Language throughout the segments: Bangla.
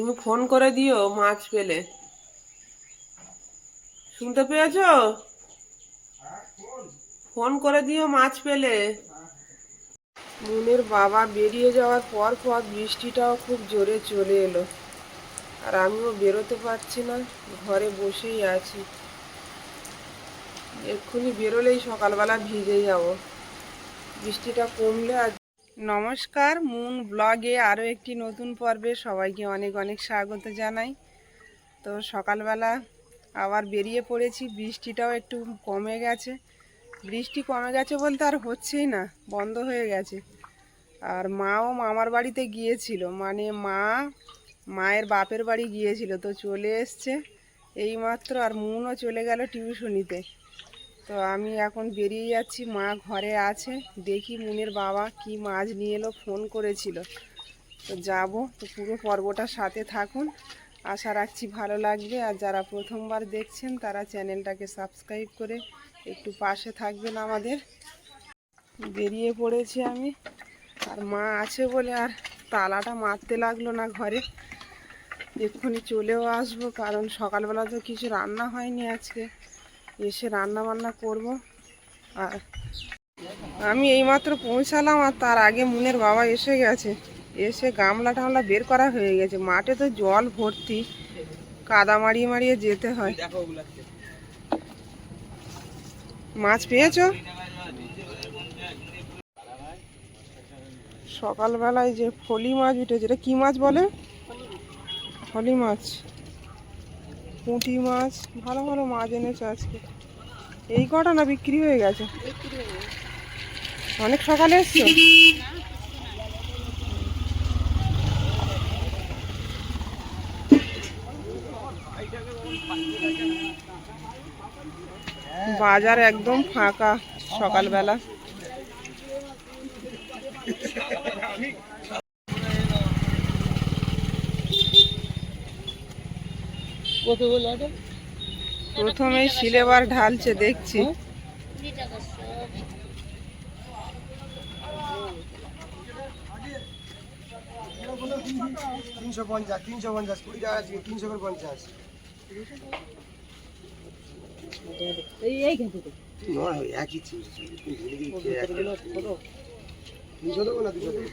তুমি ফোন করে দিও মাছ পেলে। শুনতে পেয়েছ? ফোন করে দিও মাছ পেলে। মুনের বাবা বেরিয়ে যাওয়ার পর পর বৃষ্টিটাও খুব জোরে চলে এলো। আর আমিও বেরোতে পারছি না, ঘরে বসেই আছি। এক্ষুনি বেরোলেই সকালবেলা ভিজে যাব। বৃষ্টিটা কমলে আর নমস্কার মুন ব্লগে আরও একটি নতুন পর্বে সবাইকে অনেক অনেক স্বাগত জানাই। তো সকালবেলা আবার বেরিয়ে পড়েছি, বৃষ্টিটাও একটু কমে গেছে। বৃষ্টি কমে গেছে বলতে আর হচ্ছেই না, বন্ধ হয়ে গেছে। আর মাও মামার বাড়িতে গিয়েছিল মানে মা মায়ের বাপের বাড়ি গিয়েছিল, তো চলে এসছে। এইমাত্র আর মুনও চলে গেল টিউশনিতে। তো আমি এখন বেরিয়ে যাচ্ছি, মা ঘরে আছে। দেখি মুনের বাবা কি মাছ নিয়ে এলো, ফোন করেছিল। তো যাব, তো পুরো পর্বটার সাথে থাকুন। আশা রাখছি ভালো লাগবে। আর যারা প্রথমবার দেখছেন, তারা চ্যানেলটাকে সাবস্ক্রাইব করে একটু পাশে থাকবেন আমাদের। বেরিয়ে পড়েছি আমি। আর মা আছে বলে আর তালাটা মারতে লাগল না ঘরে। এক্ষুনি চলেও আসব, কারণ সকালবেলা তো কিছু রান্না হয়নি আজকে। এসে রান্না বান্না করব। আর আমি এইমাত্র পৌঁছালাম আর তার আগে মুনের বাবা এসে গেছে। এসে গামলা টামলা বের করা হয়ে গেছে। মাঠে তো জল ভর্তি। কাদা মারিয়ে মারিয়ে যেতে হয়। মাছ পেয়েছ? সকালবেলায় যে ফলি মাছ উঠেছে, এটা কি মাছ বলে? ফলি মাছ। পুঁটি মাছ। ভালো ভালো মাছ এনেছে আজকে। এই কটা না বিক্রি হয়ে গেছে? অনেক সকালে এসছো? বাজার একদম ফাঁকা সকালবেলা। প্রথমেই সিলেবার ঢালছে দেখছি। তিনশো পঞ্চাশ তিনশো পঞ্চাশ কুড়ি টাকা আছে তিনশো করে পঞ্চাশ। নয় একই তিনশো দেবো না দুশো দেবো?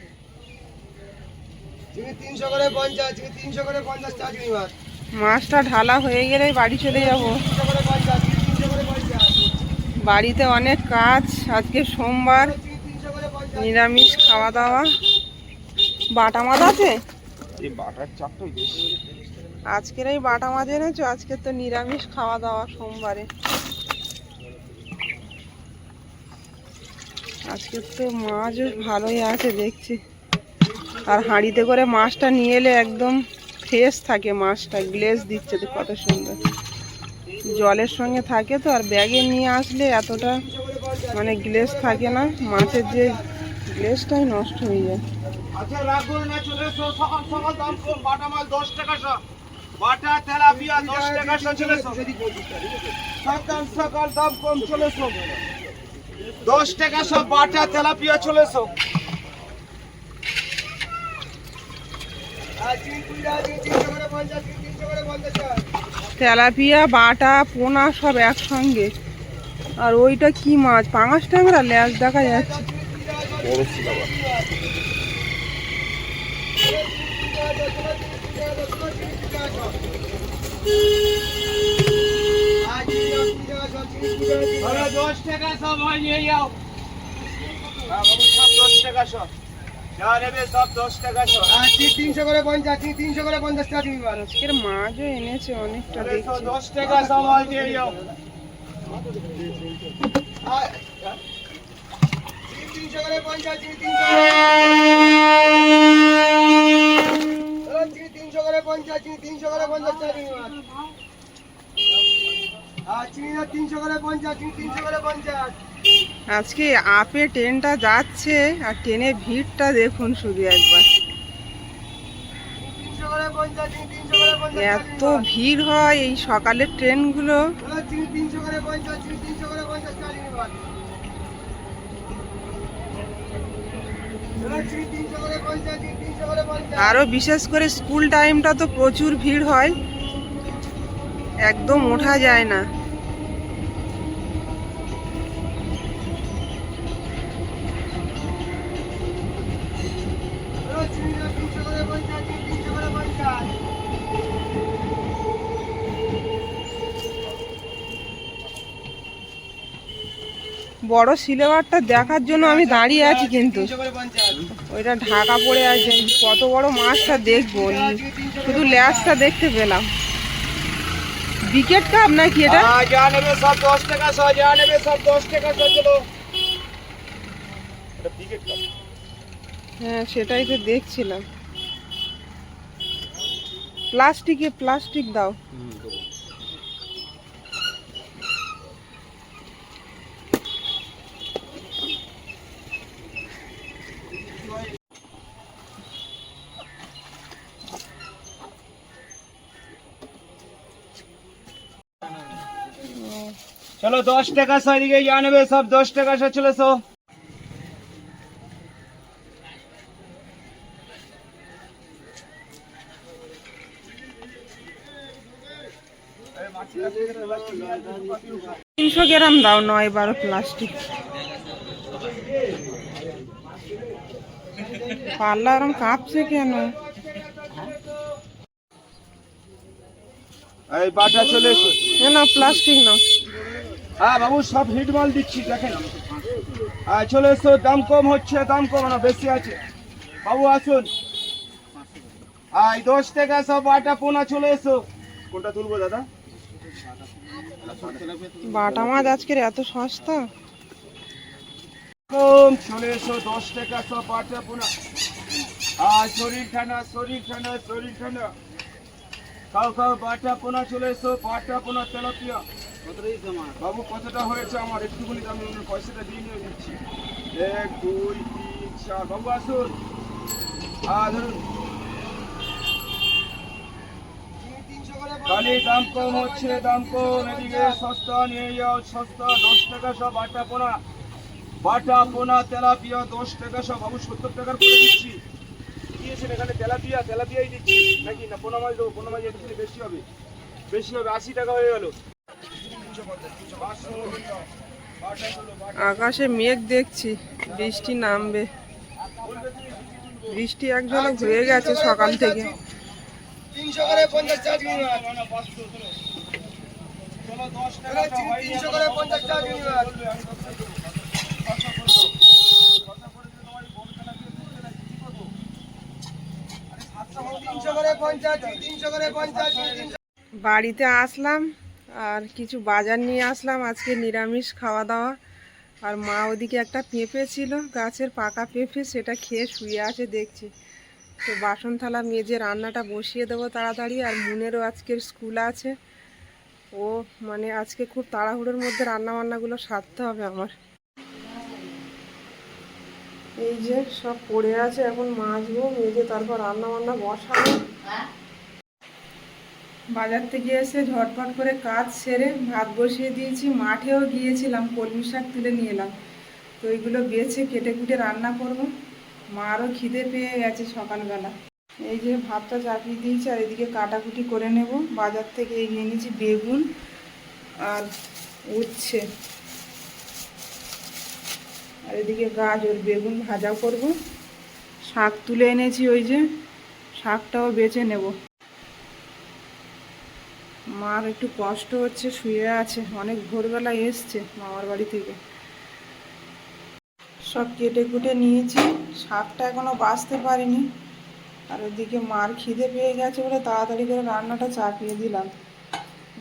তিনশো করে পঞ্চাশ তিনশো করে পঞ্চাশ মাছ মাছটা ঢালা হয়ে গেলেই বাড়ি চলে যাব। বাড়িতে অনেক কাজ আজকে সোমবার নিরামিষ খাওয়া দাওয়া। বাটা মাছ আছে? আজকের এই বাটা মাছ এনেছো? আজকে তো নিরামিষ খাওয়া দাওয়া সোমবারে। আজকে তো মাছও ভালোই আছে দেখছি। আর হাঁড়িতে করে মাছটা নিয়ে এলে একদম ফ্রেশ থাকে মাছটা, গ্লেজ দিচ্ছে তো কত সুন্দর। জলের সঙ্গে থাকে তো, আর ব্যাগে নিয়ে আসলে এতটা মানে গ্লেজ থাকে না, মাছের যে গ্লেজটাই নষ্ট হয়ে যায়। আচ্ছা বাটা দশ টাকা সকাল কম দশ টাকা সব বাটা, তেলাপিয়া চলে তেলাপিয়া বাটা পোনা সব একসঙ্গে। আর ওইটা কি মাছ? পাঙাশ ট্যাংরা? ল্যাজ দেখা যাচ্ছে। দশ টাকা সব হয় নিয়ে যাও। হ্যাঁ বাবু সব দশ টাকা সব। যা নেবে সব দশ টাকা তিনশো করে পঞ্চাশ তিনশো করে পঞ্চাশ টাকা দিবি আজকের মাছও এনেছে অনেকটা দশ টাকা সব যাও তিনশো করে পঞ্চাশ তিনশো করে পঞ্চাশ। তিনশো করে পঞ্চাশ টাকা দিবি মাছ আর চিনি না তিনশো করে পঞ্চাশ তিনশো করে পঞ্চাশ আজকে আপে ট্রেনটা যাচ্ছে আর ট্রেনের ভিড়টা দেখুন শুধু একবার। এত ভিড় হয় এই সকালের ট্রেনগুলো। আরও বিশেষ করে স্কুল টাইমটা তো প্রচুর ভিড় হয়। একদম ওঠা যায় না। বড় সিলেবারটা দেখার জন্য আমি দাঁড়িয়ে আছি কিন্তু। ওইটা ঢাকা পড়ে আছে। কত বড় মাছটা দেখব। শুধু ল্যাসটা দেখতে পেলাম। বিকেট কাপ নাকি এটা? হ্যাঁ, হ্যাঁ সেটাই তো দেখছিলাম। প্লাস্টিকে প্লাস্টিক দাও। চলো দশ টাকা শ এদিকে যা নেবে সব দশ টাকা শ চলে সো তিনশো গ্রাম দাও নয় বারো প্লাস্টিক। পাল্লা ওরম কাঁপছে কেন? এই বাটা চলে এসো। না প্লাস্টিক না হ্যাঁ বাবু সব হিট মাল দিচ্ছি দেখেন। হ্যাঁ চলে এসো দাম কম হচ্ছে দাম কম না বেশি আছে। বাবু আসুন। আই দশ টাকা সব আটা পোনা চলে এসো। কোনটা তুলবো দাদা? বাটা মাছ আজকের এত সস্তা? কম চলে এসো দশ টাকা সব আটা পোনা। আর শরীর ঠান্ডা শরীর ঠান্ডা শরীর ঠান্ডা। খাও খাও বাটা পোনা চলে এসো বাটা পোনা তেলাপিয়া। বাবু কতটা হয়েছে আমার? একটুখানি দাম পয়সাটা দিয়ে নিয়ে দিচ্ছি এক দুই তিন চার। বাবু আসুন। আর ধরুন। খালি দাম কম হচ্ছে দাম কম এদিকে সস্তা নিয়ে যাও সস্তা দশ টাকা সব আটা পোনা। বাটা পোনা তেলাপিয়া দশ টাকা সব। বাবু সত্তর টাকার করে দিচ্ছি। দিয়েছেন এখানে তেলাপিয়া তেলাপিয়াই দিচ্ছি। নাকি না পোনা মাছ দেবো? পোনা মাছ একটু বেশি হবে। বেশি হবে আশি টাকা হয়ে গেল। আকাশে মেঘ দেখছি বৃষ্টি নামবে। বৃষ্টি এক ঝলক হয়ে গেছে সকাল থেকে। বাড়িতে আসলাম। আর কিছু বাজার নিয়ে আসলাম। আজকে নিরামিষ খাওয়া দাওয়া। আর মা ওদিকে একটা পেঁপে ছিল, গাছের পাকা পেঁপে, সেটা খেয়ে শুয়ে আছে দেখছি। তো বাসন থালা মেজে রান্নাটা বসিয়ে দেবো তাড়াতাড়ি। আর মুনেরও আজকের স্কুল আছে। ও মানে আজকে খুব তাড়াহুড়োর মধ্যে রান্না বান্নাগুলো সারতে হবে আমার। এই যে সব পড়ে আছে, এখন মাজবো, মেজে তারপর রান্না বান্না বসাবো। বাজার থেকে এসে ঝটপট করে কাজ সেরে ভাত বসিয়ে দিয়েছি। মাঠেও গিয়েছিলাম, কলমি শাক তুলে নিয়ে এলাম। তো এইগুলো বেছে কেটে কুটে রান্না করব। মারও খিদে পেয়ে গেছে সকালবেলা। এই যে ভাতটা চাপিয়ে দিয়েছি আর এদিকে কাটাকুটি করে নেব। বাজার থেকে এই নিয়ে নিয়েছি বেগুন আর উচ্ছে। আর এদিকে গাজর, বেগুন ভাজা করব। শাক তুলে এনেছি ওই যে, শাকটাও বেছে নেব। মার একটু কষ্ট হচ্ছে, শুয়ে আছে, অনেক ভোরবেলা এসছে মামার বাড়ি থেকে। সব কেটে কুটে নিয়েছি, শাকটা এখনও বাঁচতে পারিনি। আর ওদিকে মার খিদে পেয়ে গেছে বলে তাড়াতাড়ি করে রান্নাটা চাপিয়ে দিলাম।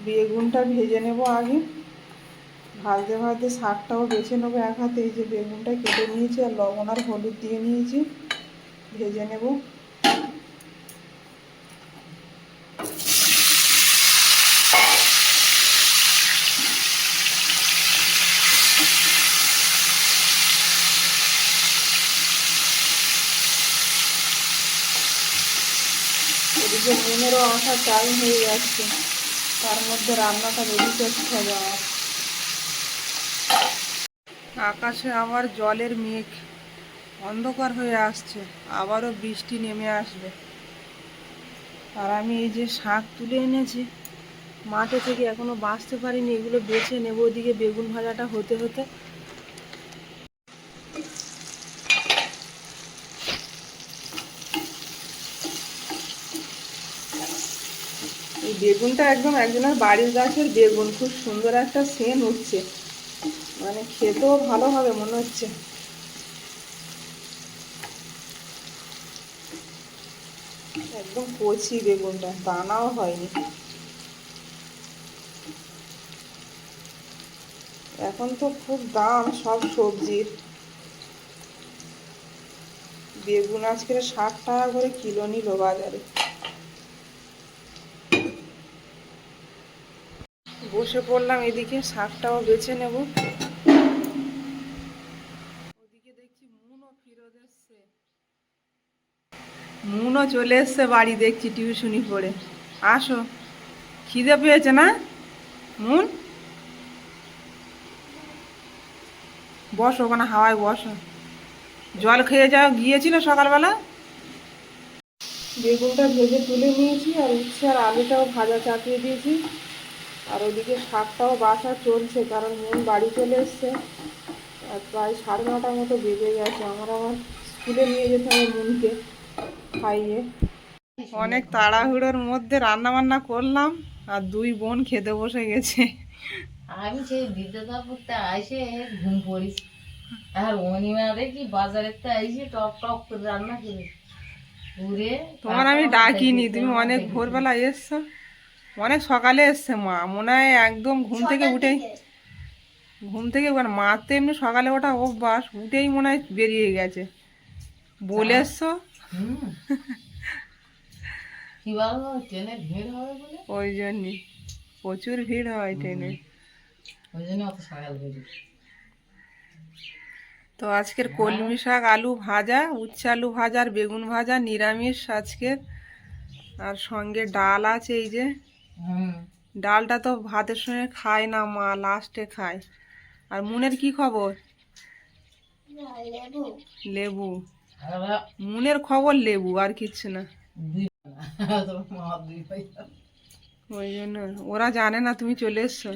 বেগুনটা ভেজে নেব আগে। ভাজতে ভাজতে শাকটাও বেছে নেব এক হাতে, এই যে বেগুনটা কেটে নিয়েছি আর লবণ আর হলুদ দিয়ে নিয়েছি। ভেজে নেব। এদিকে মনেরও আসার টাইম হয়ে যাচ্ছে, তার মধ্যে রান্নাটা রেডি করতে হবে আমার। আকাশে আবার জলের মেঘ, অন্ধকার হয়ে আসছে, আবারও বৃষ্টি নেমে আসবে। আর আমি এই যে শাক তুলে এনেছি, মাঠে থেকে এখনও বাঁচতে পারিনি, এগুলো বেছে নেব ওদিকে বেগুন ভাজাটা হতে হতে। বেগুনটা একদম একজনের বাড়ির গাছের বেগুন, খুব সুন্দর একটা সেন উঠছে। মানে খেতেও ভালো হবে মনে হচ্ছে। একদম কচি বেগুনটা, দানাও হয়নি। এখন তো খুব দাম সব সবজির। বেগুন আজকে ষাট টাকা করে কিলো নিল বাজারে। বসে পড়লাম, এদিকে শাকটাও বেছে নেব। মুনও মুনও চলে এসছে বাড়ি, দেখছি টিউশনি পড়ে। আসো, খিদে পেয়েছে না? মুন? বসো, ওখানে হাওয়ায় বসো। জল খেয়ে যাও, গিয়েছিল সকালবেলা? বেগুনটা ভেজে তুলে নিয়েছি, আর উচ্ছে আর আলুটাও ভাজা চাপিয়ে দিয়েছি। আর ওদিকে শাকটাও বাসা চলছে কারণ মন বাড়ি চলে এসছে। আর প্রায় সাড়ে নটার মতো বেজে গেছে আমার আবার স্কুলে নিয়ে যেতে হবে মনকে খাইয়ে। অনেক তাড়াহুড়োর মধ্যে রান্না বান্না করলাম আর দুই বোন খেতে বসে গেছে। আমি সেই বিদ্যাধাপুরতে আইসে ঘুম পড়িস আর অনিমা দেখি বাজারের তো আইসে টক টক করে রান্না করি পুরে তোমার আমি ডাকিনি তুমি অনেক ভোরবেলা এসছো। অনেক সকালে এসছে মা মনে হয় একদম ঘুম থেকে উঠেই ঘুম থেকে মানে মার তো এমনি সকালে ওঠা অভ্যাস উঠেই মনে হয় বেরিয়ে গেছে। বলে এসছো? ওই জন্যই প্রচুর ভিড় হয় ট্রেনে। জন্য তো আজকের কলমি শাক আলু ভাজা উচ্ছে আলু ভাজা আর বেগুন ভাজা নিরামিষ আজকের। আর সঙ্গে ডাল আছে এই যে। ডালটা তো ভাতের সঙ্গে খায় না মা লাস্টে খায়। আর মুনের কি খবর? লেবু। আর মুনের খবর লেবু আর কিচ্ছু না। ওই জন্য। ওরা জানে না তুমি চলে এসছো।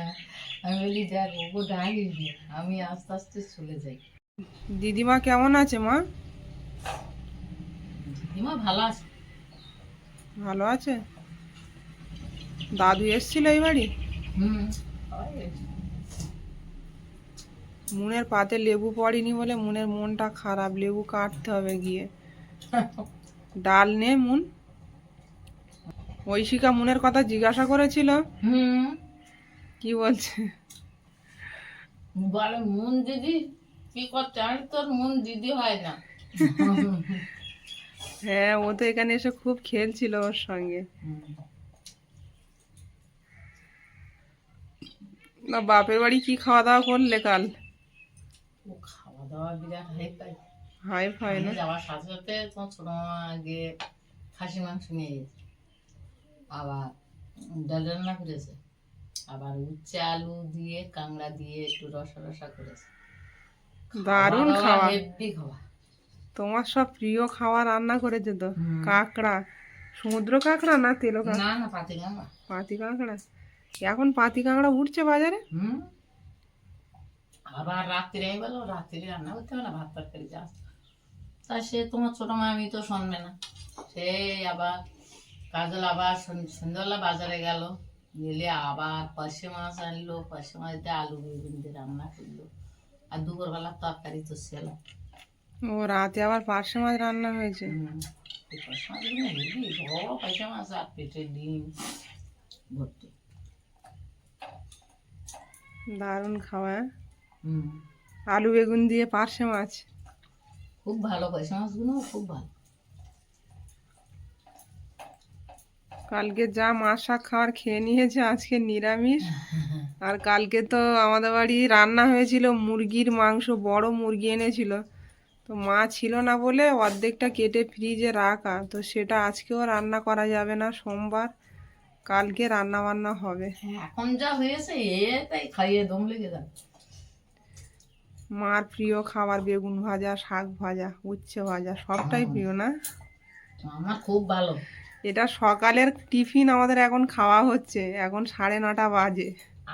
আমি বলি দেখ ওগো ডাকিস আমি আস্তে আস্তে চলে যাই। দিদিমা কেমন আছে মা? দিদিমা ভালো আছে। ভালো আছে? দাদু এসছিল এই বাড়ি? মুনের পাতে লেবু পড়েনি বলে মুনের মনটা খারাপ লেবু কাটতে হবে গিয়ে। ডাল নে মুন। ঐশিকা মুনের কথা জিজ্ঞাসা করেছিল। হুম। কি বলছে? বলে মুন দিদি কি করতে আমি তোর মন দিদি হয় না। হ্যাঁ ও তো এখানে এসে খুব খেলছিল ওর সঙ্গে। না বাপের বাড়ি কি খাওয়া দাওয়া করলে কাল? ও খাওয়া দাওয়া বিরাট হাই পাই হাই ফাই না? যাওয়ার সাথে সাথে তোমার ছোট মামা আগে খাসি মাংস নিয়ে আবার ডাল রান্না করেছে। আবার উচ্ছে আলু দিয়ে কাংড়া দিয়ে একটু রসা রসা করেছে। দারুণ খাওয়া। হেভি খাওয়া। তোমার সব প্রিয় খাওয়া রান্না করেছে তো? কাঁকড়া। সমুদ্র কাঁকড়া না তেলো কাঁকড়া? না না পাতি কাংড়া পাতি কাঁকড়া? এখন পাতি কাঁকড়া উঠছে বাজারে? আবার রাত্রে বলো রাত্রে রান্না করতে হবে না ভাত তরকারি যা তা সে তোমার ছোট মা আমি তো শুনবে না। সে আবার কাজল আবার সন- সন্ধ্যাবেলা বাজারে গেল। গেলে আবার পাশে মাছ আনলো পাশে মাছ দিয়ে আলু বেগুন দিয়ে রান্না করল। আর দুপুরবেলা তরকারি তো ছিল। ও রাতে আবার পার্শে মাছ রান্না হয়েছে? পার্শে হেভি বড় পাশে মাছ আর পেটে ডিম ভর্তি। দারুণ খাওয়া? আলু বেগুন দিয়ে পার্শে মাছ। খুব ভালো পাশে মাছগুলো খুব ভালো। কালকে যা মাছ শাক খাওয়ার খেয়ে নিয়েছে আজকে নিরামিষ। আর কালকে তো আমাদের বাড়ি রান্না হয়েছিল মুরগির মাংস বড় মুরগি এনেছিল। তো মা ছিল না বলে অর্ধেকটা কেটে ফ্রিজে রাখা। তো সেটা আজকেও রান্না করা যাবে না সোমবার। কালকে রান্না বান্না হবে এখন যা হয়েছে তাই খাইয়ে দম লেগে যাবে। মার প্রিয় খাবার বেগুন ভাজা শাক ভাজা উচ্ছে ভাজা সবটাই প্রিয় না? আমার খুব ভালো। এটা সকালের টিফিন আমাদের এখন খাওয়া হচ্ছে এখন সাড়ে নটা বাজে।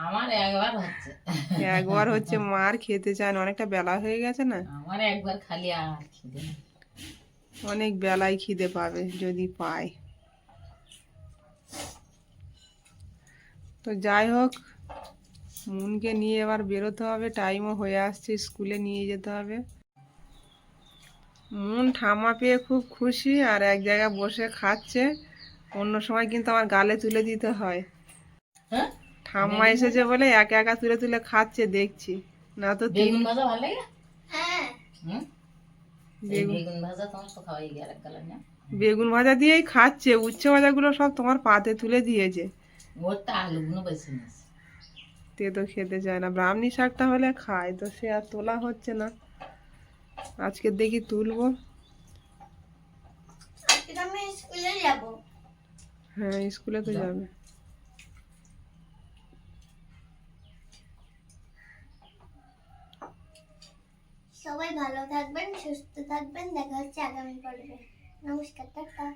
আমার একবার হচ্ছে। একবার হচ্ছে মার খেতে চায় না অনেকটা বেলা হয়ে গেছে না? আমার একবার খালি আর খিদে অনেক বেলায় খিদে পাবে যদি পায়। তো যাই হোক মুনকে নিয়ে এবার বেরোতে হবে। টাইমও হয়ে আসছে স্কুলে নিয়ে যেতে হবে। মুন ঠাম্মা পেয়ে খুব খুশি আর এক জায়গায় বসে খাচ্ছে। অন্য সময় কিন্তু আমার গালে তুলে দিতে হয়। হ্যাঁ? ঠাম্মা এসেছে বলে একা একা তুলে তুলে খাচ্ছে দেখছি। না তো তিন বেগুন ভাজা ভালো লাগে? হুম? বেগুন ভাজা তোমার তো খাওয়াই গেল গেল বেগুন ভাজা দিয়েই খাচ্ছে উচ্ছে ভাজাগুলো সব তোমার পাতে তুলে দিয়েছে। ওরটা আলুগুলো বেছে নিয়েছে তে তো খেতে চায় না। ব্রাহ্মী শাকটা হলে খায় তো সে আর তোলা হচ্ছে না। আজকে দেখি তুলবো। আমি স্কুলে যাব। হ্যাঁ স্কুলে তো যাবে। সবাই ভালো থাকবেন সুস্থ থাকবেন। দেখা হচ্ছে আগামী পর্বে। নমস্কার টাটা।